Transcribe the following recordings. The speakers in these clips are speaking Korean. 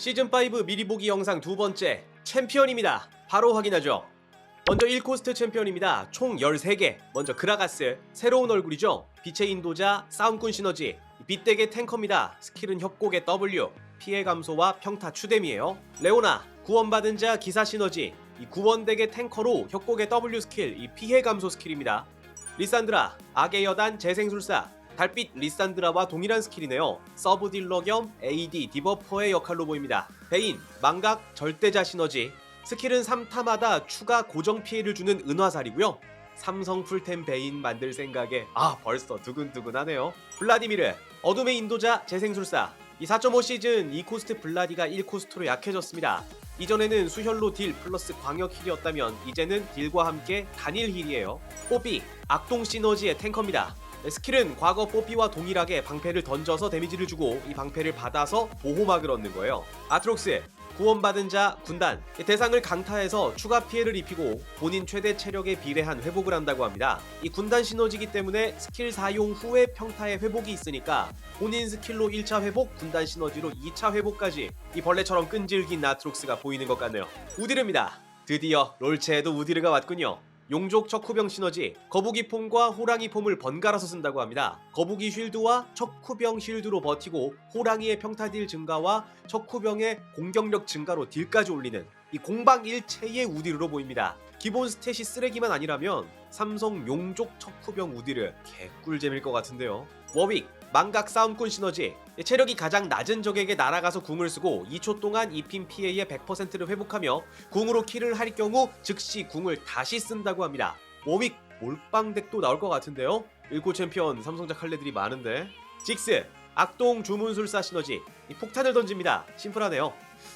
시즌5 미리 보기 영상 두 번째 챔피언입니다. 바로 확인하죠. 먼저 1코스트 챔피언입니다. 총 13개. 먼저 그라가스. 새로운 얼굴이죠. 빛의 인도자, 싸움꾼 시너지. 빛대의 탱커입니다. 스킬은 협곡의 W. 피해 감소와 평타 추뎀이에요. 레오나. 구원받은 자 기사 시너지. 이 구원덱의 탱커로 협곡의 W 스킬, 이 피해 감소 스킬입니다. 리산드라, 악의 여단 재생술사, 달빛 리산드라와 동일한 스킬이네요. 서브 딜러 겸 AD 디버퍼의 역할로 보입니다. 베인, 망각, 절대자 시너지. 스킬은 3타마다 추가 고정 피해를 주는 은화살이고요. 삼성 풀템 베인 만들 생각에 아 벌써 두근두근하네요. 블라디미르, 어둠의 인도자 재생술사. 이 4.5 시즌 2코스트 블라디가 1코스트로 약해졌습니다. 이전에는 수혈로 딜 플러스 광역 힐이었다면 이제는 딜과 함께 단일 힐이에요. 뽀삐, 악동 시너지의 탱커입니다. 스킬은 과거 뽀삐와 동일하게 방패를 던져서 데미지를 주고 이 방패를 받아서 보호막을 얻는 거예요. 아트록스, 구원받은 자 군단 대상을 강타해서 추가 피해를 입히고 본인 최대 체력에 비례한 회복을 한다고 합니다. 이 군단 시너지기 때문에 스킬 사용 후에 평타의 회복이 있으니까 본인 스킬로 1차 회복, 군단 시너지로 2차 회복까지 이 벌레처럼 끈질긴 나트록스가 보이는 것 같네요. 우디르입니다. 드디어 롤체에도 우디르가 왔군요. 용족 척후병 시너지 거북이 폼과 호랑이 폼을 번갈아서 쓴다고 합니다. 거북이 쉴드와 척후병 쉴드로 버티고 호랑이의 평타딜 증가와 척후병의 공격력 증가로 딜까지 올리는 이 공방일체의 우디르로 보입니다. 기본 스탯이 쓰레기만 아니라면 삼성 용족 척후병 우디르 개꿀잼일 것 같은데요. 워윅 망각 싸움꾼 시너지 체력이 가장 낮은 적에게 날아가서 궁을 쓰고 2초 동안 입힌 피해의 100%를 회복하며 궁으로 킬을 할 경우 즉시 궁을 다시 쓴다고 합니다. 워윅 몰빵덱도 나올 것 같은데요. 1코 챔피언 삼성자 칼레들이 많은데 직스 악동 주문술사 시너지 이 폭탄을 던집니다. 심플하네요.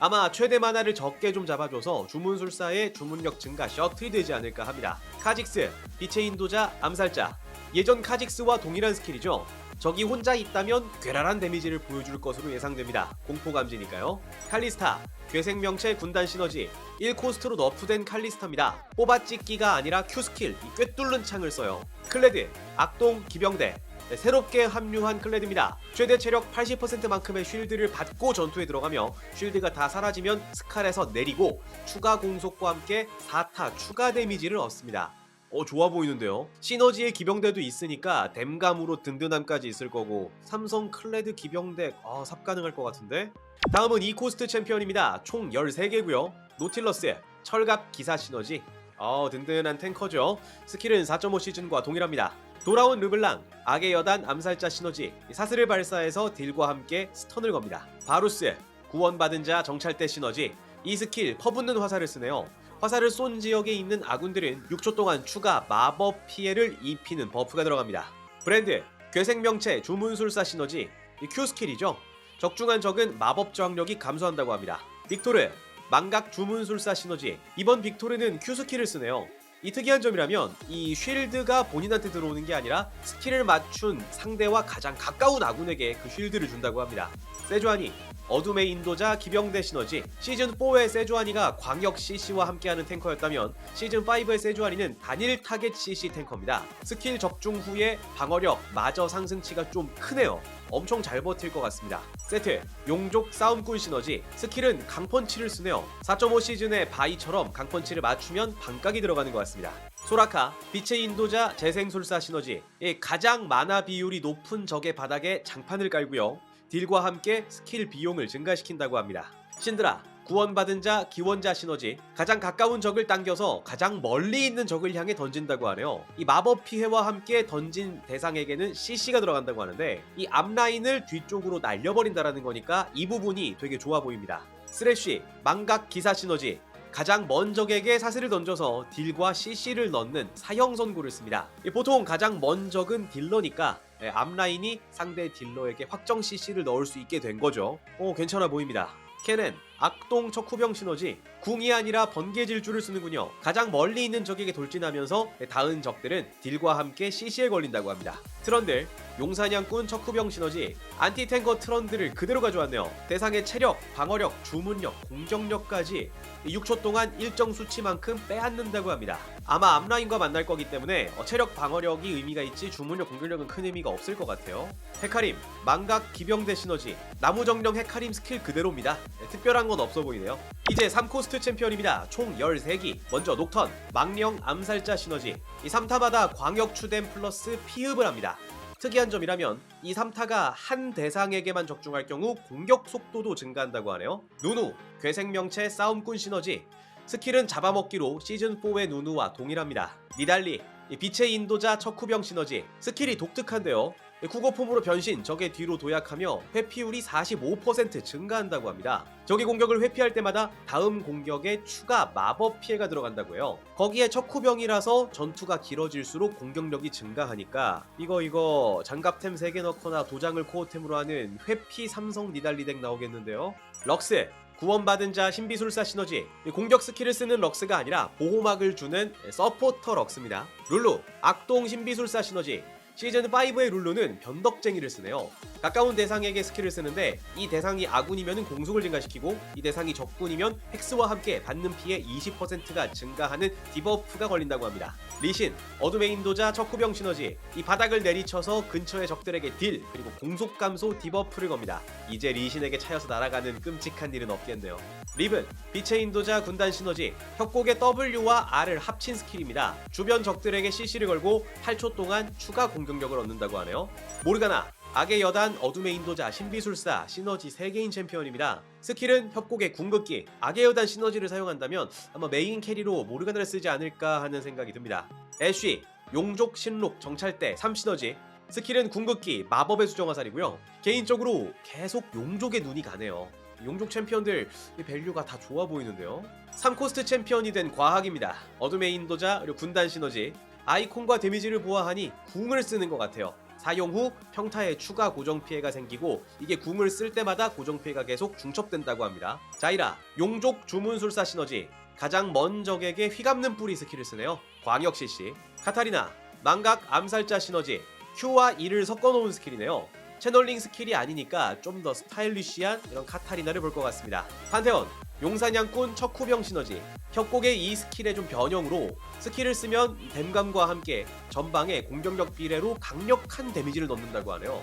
아마 최대 만화를 적게 좀 잡아줘서 주문술사의 주문력 증가 셔틀이 되지 않을까 합니다. 카직스 빛의 인도자 암살자 예전 카직스와 동일한 스킬이죠. 적이 혼자 있다면 괴랄한 데미지를 보여줄 것으로 예상됩니다. 공포 감지니까요. 칼리스타, 괴생명체 군단 시너지 1코스트로 너프된 칼리스타입니다. 뽑아찍기가 아니라 Q스킬, 이 꿰뚫는 창을 써요. 클레드, 악동, 기병대 네, 새롭게 합류한 클레드입니다. 최대 체력 80%만큼의 쉴드를 받고 전투에 들어가며 쉴드가 다 사라지면 스칼에서 내리고 추가 공속과 함께 4타 추가 데미지를 얻습니다. 어 좋아 보이는데요. 시너지의 기병대도 있으니까 댐감으로 든든함까지 있을 거고 삼성 클레드 기병대 아, 삽 가능할 것 같은데. 다음은 2코스트 챔피언입니다. 총 13개고요. 노틸러스, 철갑 기사 시너지. 어 든든한 탱커죠. 스킬은 4.5 시즌과 동일합니다. 돌아온 르블랑, 악의 여단 암살자 시너지, 사슬을 발사해서 딜과 함께 스턴을 겁니다. 바루스, 구원받은 자 정찰대 시너지, 이 스킬 퍼붓는 화살을 쓰네요. 화살을 쏜 지역에 있는 아군들은 6초 동안 추가 마법 피해를 입히는 버프가 들어갑니다. 브랜드, 괴생명체 주문술사 시너지, 이 Q 스킬이죠. 적중한 적은 마법 저항력이 감소한다고 합니다. 빅토르, 망각 주문술사 시너지, 이번 빅토르는 Q 스킬을 쓰네요. 이 특이한 점이라면 이 쉴드가 본인한테 들어오는 게 아니라 스킬을 맞춘 상대와 가장 가까운 아군에게 그 쉴드를 준다고 합니다. 세주아니 어둠의 인도자 기병대 시너지 시즌4의 세주아니가 광역 CC와 함께하는 탱커였다면 시즌5의 세주아니는 단일 타겟 CC 탱커입니다. 스킬 적중 후에 방어력, 마저 상승치가 좀 크네요. 엄청 잘 버틸 것 같습니다. 세트 용족 싸움꾼 시너지 스킬은 강펀치를 쓰네요. 4.5 시즌의 바이처럼 강펀치를 맞추면 반각이 들어가는 것 같습니다. 소라카 빛의 인도자 재생술사 시너지 이 가장 만화 비율이 높은 적의 바닥에 장판을 깔고요. 딜과 함께 스킬 비용을 증가시킨다고 합니다. 신드라 구원받은 자 기원자 시너지 가장 가까운 적을 당겨서 가장 멀리 있는 적을 향해 던진다고 하네요. 이 마법 피해와 함께 던진 대상에게는 CC가 들어간다고 하는데 이 앞라인을 뒤쪽으로 날려버린다라는 거니까 이 부분이 되게 좋아 보입니다. 쓰레쉬 망각 기사 시너지 가장 먼 적에게 사슬을 던져서 딜과 CC를 넣는 사형 선구를 씁니다. 이 보통 가장 먼 적은 딜러니까 예, 앞라인이 상대 딜러에게 확정 CC를 넣을 수 있게 된 거죠. 오 괜찮아 보입니다. 캐넨 악동 척후병 시너지 궁이 아니라 번개 질주를 쓰는군요. 가장 멀리 있는 적에게 돌진하면서 닿은 적들은 딜과 함께 CC에 걸린다고 합니다. 트런들 용사냥꾼 척후병 시너지 안티탱커 트런들을 그대로 가져왔네요. 대상의 체력, 방어력, 주문력, 공격력까지 6초 동안 일정 수치만큼 빼앗는다고 합니다. 아마 앞라인과 만날 거기 때문에 어, 체력 방어력이 의미가 있지 주문력 공격력은 큰 의미가 없을 것 같아요. 헤카림, 망각 기병대 시너지, 나무정령 헤카림 스킬 그대로입니다. 네, 특별한 건 없어 보이네요. 이제 3코스트 챔피언입니다. 총 13기. 먼저 녹턴, 망령 암살자 시너지. 이 3타마다 광역 추댐 플러스 피흡을 합니다. 특이한 점이라면 이 3타가 한 대상에게만 적중할 경우 공격 속도도 증가한다고 하네요. 누누, 괴생명체 싸움꾼 시너지. 스킬은 잡아먹기로 시즌4의 누누와 동일합니다. 니달리, 이 빛의 인도자 척후병 시너지. 스킬이 독특한데요. 국어폼으로 변신, 적의 뒤로 도약하며 회피율이 45% 증가한다고 합니다. 적의 공격을 회피할 때마다 다음 공격에 추가 마법 피해가 들어간다고 해요. 거기에 척후병이라서 전투가 길어질수록 공격력이 증가하니까 이거 이거 장갑템 3개 넣거나 도장을 코어템으로 하는 회피 삼성 니달리 덱 나오겠는데요. 럭스 구원받은 자 신비술사 시너지 공격 스킬을 쓰는 럭스가 아니라 보호막을 주는 서포터 럭스입니다. 룰루 악동 신비술사 시너지 시즌5의 룰루는 변덕쟁이를 쓰네요. 가까운 대상에게 스킬을 쓰는데 이 대상이 아군이면 공속을 증가시키고 이 대상이 적군이면 헥스와 함께 받는 피해 20%가 증가하는 디버프가 걸린다고 합니다. 리신, 어둠의 인도자 척후병 시너지 이 바닥을 내리쳐서 근처의 적들에게 딜 그리고 공속 감소 디버프를 겁니다. 이제 리신에게 차여서 날아가는 끔찍한 일은 없겠네요. 리븐, 빛의 인도자 군단 시너지 협곡의 W와 R을 합친 스킬입니다. 주변 적들에게 CC를 걸고 8초 동안 추가 공격력을 얻는다고 하네요. 모르가나, 악의 여단, 어둠의 인도자, 신비술사, 시너지 3개인 챔피언입니다. 스킬은 협곡의 궁극기, 악의 여단 시너지를 사용한다면 아마 메인 캐리로 모르가나를 쓰지 않을까 하는 생각이 듭니다. 애쉬, 용족, 신록, 정찰대, 3시너지 스킬은 궁극기, 마법의 수정화살이고요. 개인적으로 계속 용족의 눈이 가네요. 용족 챔피언들 이 밸류가 다 좋아 보이는데요. 3코스트 챔피언이 된 과학입니다. 어둠의 인도자 그리고 군단 시너지 아이콘과 데미지를 보아하니 궁을 쓰는 것 같아요. 사용 후 평타에 추가 고정 피해가 생기고 이게 궁을 쓸 때마다 고정 피해가 계속 중첩된다고 합니다. 자이라 용족 주문술사 시너지 가장 먼 적에게 휘감는 뿌리 스킬을 쓰네요. 광역 CC 카타리나 망각 암살자 시너지 Q와 E를 섞어놓은 스킬이네요. 채널링 스킬이 아니니까 좀 더 스타일리시한 이런 카타리나를 볼 것 같습니다. 판테온 용사냥꾼 척후병 시너지 협곡의 이 스킬의 좀 변형으로 스킬을 쓰면 댐감과 함께 전방에 공격력 비례로 강력한 데미지를 넣는다고 하네요.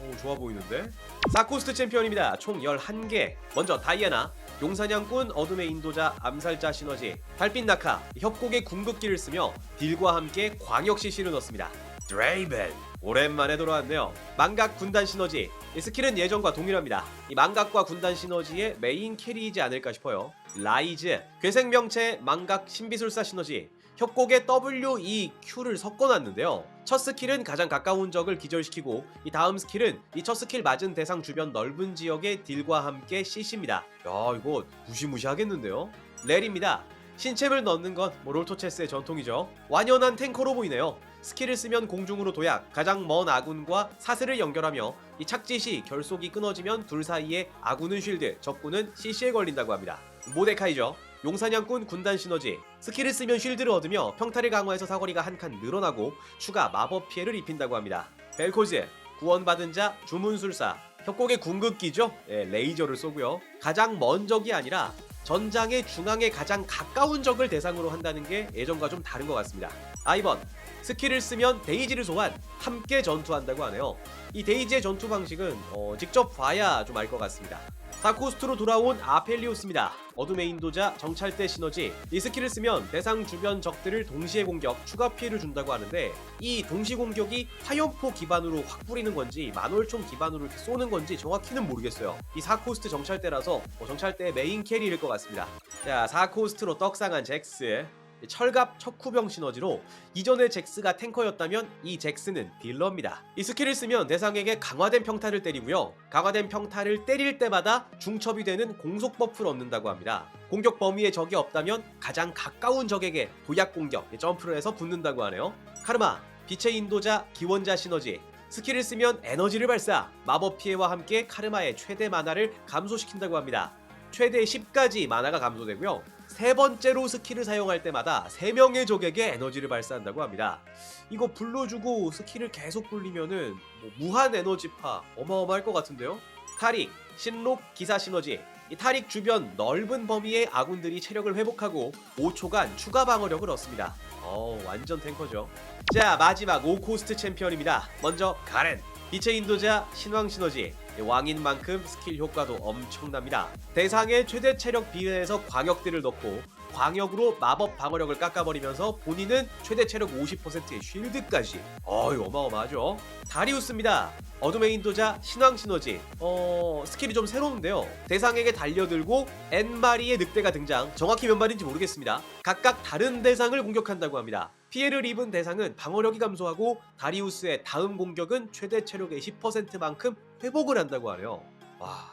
오 좋아 보이는데? 4코스트 챔피언입니다. 총 11개. 먼저 다이애나 용사냥꾼 어둠의 인도자 암살자 시너지 달빛 낙하 협곡의 궁극기를 쓰며 딜과 함께 광역 CC를 넣습니다. 드레이븐 오랜만에 돌아왔네요. 망각 군단 시너지 이 스킬은 예전과 동일합니다. 이 망각과 군단 시너지의 메인 캐리이지 않을까 싶어요. 라이즈 괴생명체 망각 신비술사 시너지 협곡에 W, E, Q를 섞어놨는데요. 첫 스킬은 가장 가까운 적을 기절시키고 이 다음 스킬은 이 첫 스킬 맞은 대상 주변 넓은 지역의 딜과 함께 CC입니다. 야 이거 무시무시하겠는데요. 렐입니다. 신챔을 넣는 건 뭐 롤토체스의 전통이죠. 완연한 탱커로 보이네요. 스킬을 쓰면 공중으로 도약, 가장 먼 아군과 사슬을 연결하며 이 착지 시 결속이 끊어지면 둘 사이에 아군은 쉴드, 적군은 CC에 걸린다고 합니다. 모데카이죠. 용사냥꾼 군단 시너지 스킬을 쓰면 쉴드를 얻으며 평타를 강화해서 사거리가 한 칸 늘어나고 추가 마법 피해를 입힌다고 합니다. 벨코즈 구원받은 자 주문술사 협곡의 궁극기죠. 예, 레이저를 쏘고요. 가장 먼 적이 아니라 전장의 중앙에 가장 가까운 적을 대상으로 한다는 게 예전과 좀 다른 것 같습니다. 아이번 스킬을 쓰면 데이지를 소환 함께 전투한다고 하네요. 이 데이지의 전투 방식은 어, 직접 봐야 좀 알 것 같습니다. 사코스트로 돌아온 아펠리오스입니다. 어둠의 인도자 정찰대 시너지 이 스킬을 쓰면 대상 주변 적들을 동시에 공격 추가 피해를 준다고 하는데 이 동시 공격이 화염포 기반으로 확 뿌리는 건지 만월총 기반으로 이렇게 쏘는 건지 정확히는 모르겠어요. 이 4코스트 정찰대라서 뭐 정찰대의 메인 캐리일 것 같습니다. 자 4코스트로 떡상한 잭스 철갑 척후병 시너지로 이전의 잭스가 탱커였다면 이 잭스는 딜러입니다. 이 스킬을 쓰면 대상에게 강화된 평타를 때리고요. 강화된 평타를 때릴 때마다 중첩이 되는 공속 버프를 얻는다고 합니다. 공격 범위에 적이 없다면 가장 가까운 적에게 도약 공격, 점프를 해서 붙는다고 하네요. 카르마, 빛의 인도자, 기원자 시너지, 스킬을 쓰면 에너지를 발사, 마법 피해와 함께 카르마의 최대 만화를 감소시킨다고 합니다. 최대 10까지 마나가 감소되고요. 세 번째로 스킬을 사용할 때마다 3명의 적에게 에너지를 발사한다고 합니다. 이거 불러주고 스킬을 계속 굴리면은 뭐 무한 에너지파 어마어마할 것 같은데요? 타릭, 신록, 기사 시너지 이 타릭 주변 넓은 범위의 아군들이 체력을 회복하고 5초간 추가 방어력을 얻습니다. 어 완전 탱커죠. 자 마지막 5코스트 챔피언입니다. 먼저 가렌 빛의 인도자 신왕 시너지 왕인 만큼 스킬 효과도 엄청납니다. 대상의 최대 체력 비례에서 광역들을 넣고 광역으로 마법 방어력을 깎아버리면서 본인은 최대 체력 50%의 쉴드까지. 어이 어마어마하죠? 다리우스입니다. 어둠의 인도자 신왕 시너지. 어 스킬이 좀 새로운데요. 대상에게 달려들고 N마리의 늑대가 등장. 정확히 몇 마리인지 모르겠습니다. 각각 다른 대상을 공격한다고 합니다. 피해를 입은 대상은 방어력이 감소하고 다리우스의 다음 공격은 최대 체력의 10%만큼 회복을 한다고 하네요 와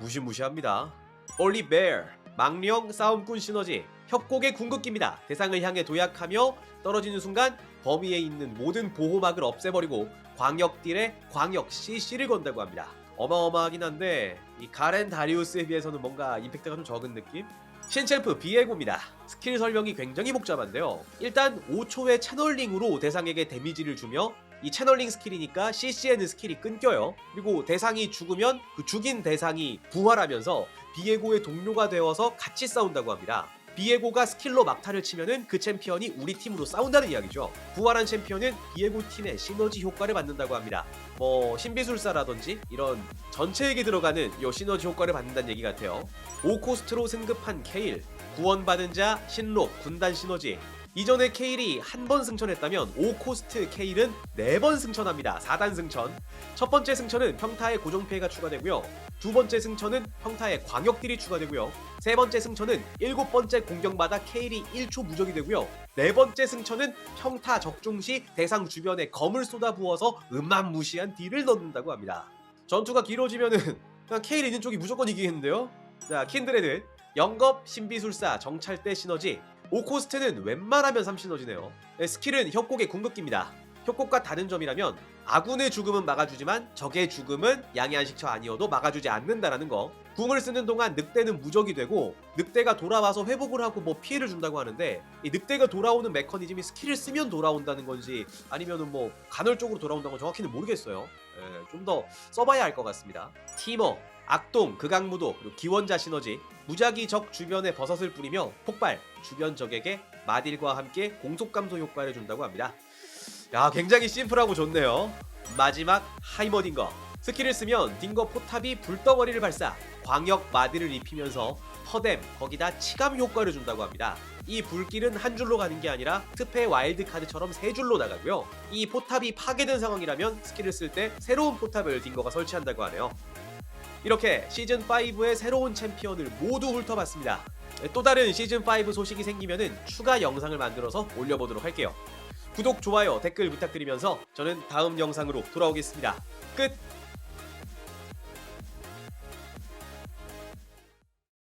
무시무시합니다 올리 베어 망령 싸움꾼 시너지 협곡의 궁극기입니다. 대상을 향해 도약하며 떨어지는 순간 범위에 있는 모든 보호막을 없애버리고 광역 딜에 광역 CC를 건다고 합니다. 어마어마하긴 한데 이 가렌 다리우스에 비해서는 뭔가 임팩트가 좀 적은 느낌? 신챔프 비에고입니다. 스킬 설명이 굉장히 복잡한데요. 일단 5초의 채널링으로 대상에게 데미지를 주며 이 채널링 스킬이니까 CC에는 스킬이 끊겨요. 그리고 대상이 죽으면 그 죽인 대상이 부활하면서 비에고의 동료가 되어서 같이 싸운다고 합니다. 비에고가 스킬로 막타를 치면은 그 챔피언이 우리 팀으로 싸운다는 이야기죠. 부활한 챔피언은 비에고 팀의 시너지 효과를 받는다고 합니다. 뭐 신비술사라든지 이런 전체에게 들어가는 요 시너지 효과를 받는다는 얘기 같아요. 5코스트로 승급한 케일, 구원받은 자 신록 군단 시너지 이전에 케일이 한 번 승천했다면 5코스트 케일은 4번 승천합니다. 4단 승천. 첫 번째 승천은 평타의 고정 피해가 추가되고요. 두 번째 승천은 평타의 광역딜이 추가되고요. 세 번째 승천은 일곱 번째 공격마다 케일이 1초 무적이 되고요. 네 번째 승천은 평타 적중 시 대상 주변에 검을 쏟아 부어서 음만무시한 딜을 넣는다고 합니다. 전투가 길어지면은 그냥 케일 있는 쪽이 무조건 이기겠는데요? 자, 킨드레드 영겁 신비술사 정찰대 시너지 5코스트는 웬만하면 3시너지네요. 네, 스킬은 협곡의 궁극기입니다. 협곡과 다른 점이라면 아군의 죽음은 막아주지만 적의 죽음은 양해한 식처 아니어도 막아주지 않는다라는 거. 궁을 쓰는 동안 늑대는 무적이 되고 늑대가 돌아와서 회복을 하고 뭐 피해를 준다고 하는데 이 늑대가 돌아오는 메커니즘이 스킬을 쓰면 돌아온다는 건지 아니면은 뭐 간헐적으로 돌아온다는 건 정확히는 모르겠어요. 예, 좀더 써봐야 할 것 같습니다. 티머, 악동, 극악무도, 그리고 기원자 시너지, 무작위 적 주변에 버섯을 뿌리며 폭발, 주변 적에게 마딜과 함께 공속 감소 효과를 준다고 합니다. 야, 굉장히 심플하고 좋네요. 마지막 하이머 딩거. 스킬을 쓰면 딩거 포탑이 불덩어리를 발사, 광역 마딜을 입히면서 퍼뎀, 거기다 치감 효과를 준다고 합니다. 이 불길은 한 줄로 가는 게 아니라 특패 와일드 카드처럼 세 줄로 나가고요. 이 포탑이 파괴된 상황이라면 스킬을 쓸 때 새로운 포탑을 딩거가 설치한다고 하네요. 이렇게 시즌 5의 새로운 챔피언을 모두 훑어봤습니다. 또 다른 시즌 5 소식이 생기면은 추가 영상을 만들어서 올려보도록 할게요. 구독, 좋아요, 댓글 부탁드리면서 저는 다음 영상으로 돌아오겠습니다. 끝!